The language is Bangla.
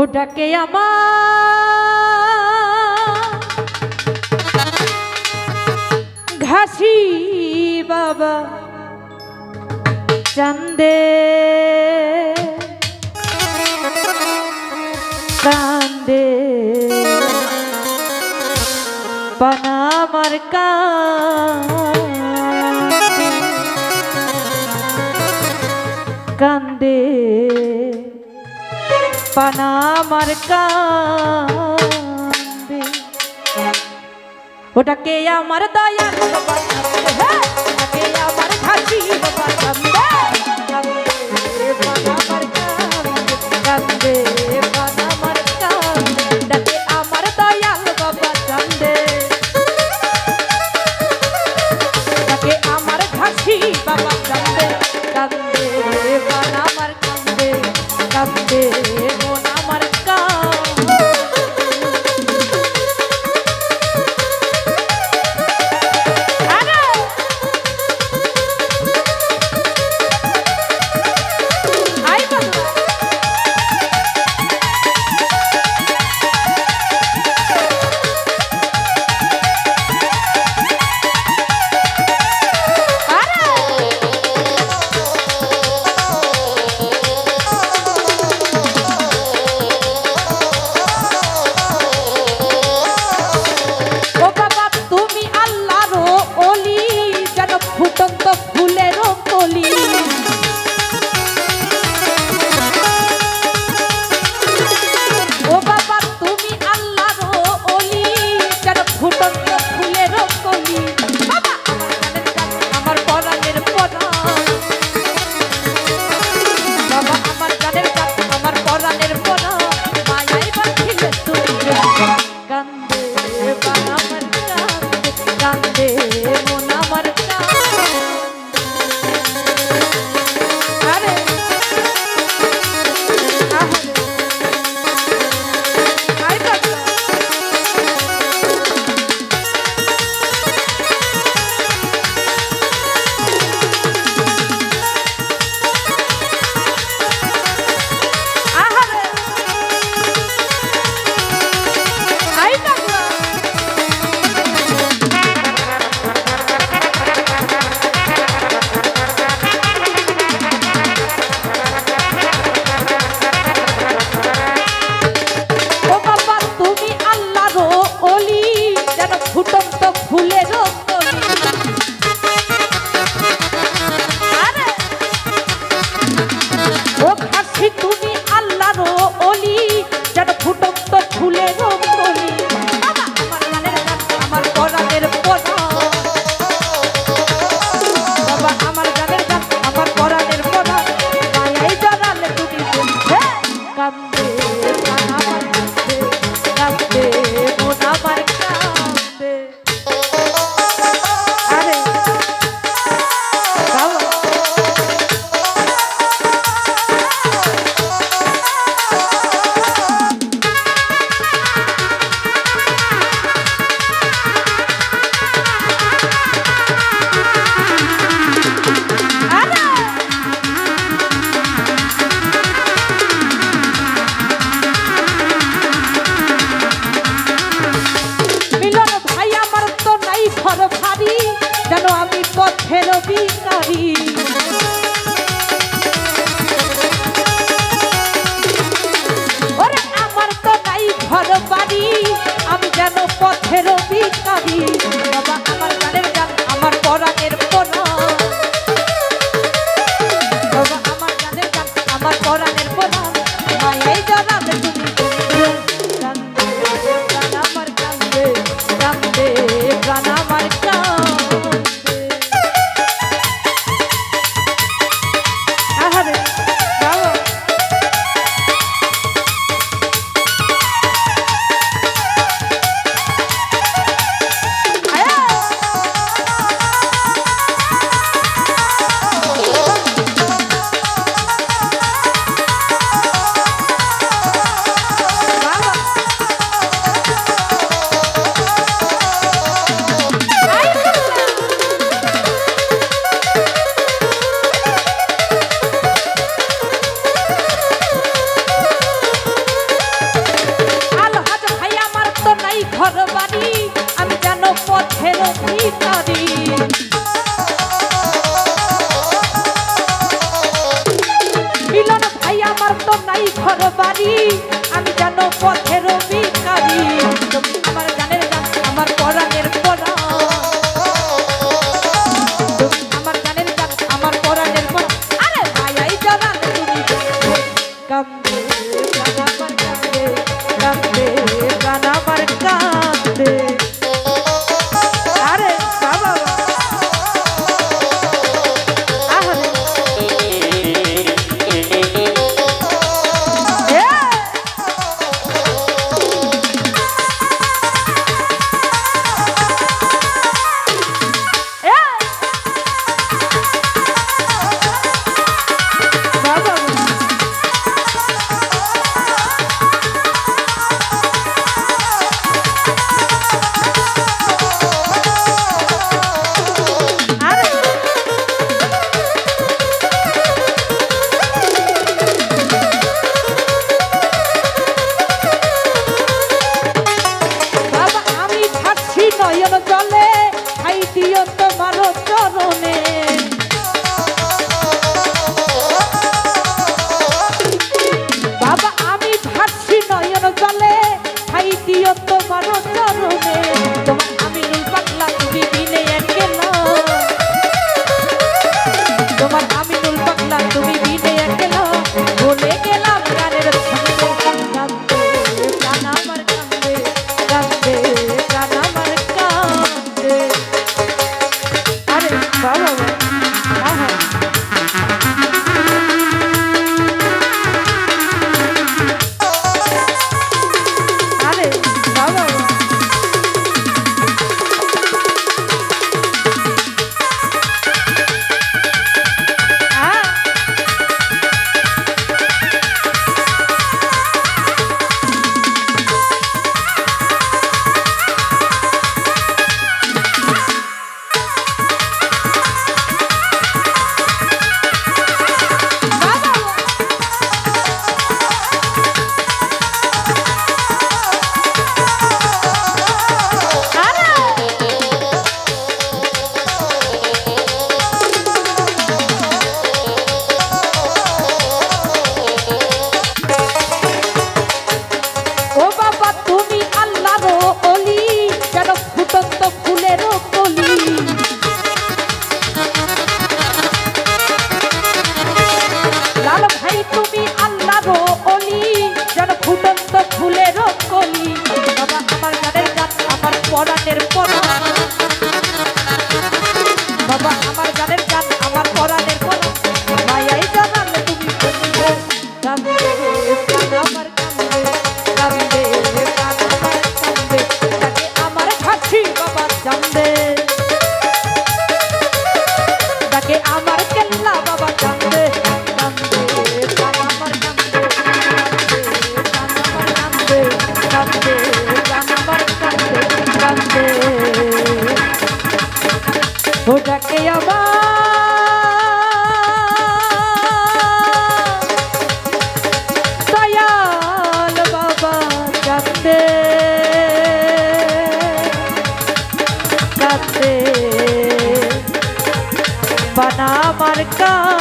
ওটাকে আমার ঘাসি বাবা চান্দে কান্দে পানা আমার কান্দে। পানামার কান্দে ওটাকে আমার দয়াল হ্যাঁ, ওটাকে আমার ঘাটি পরাণের পরাণের পরা কান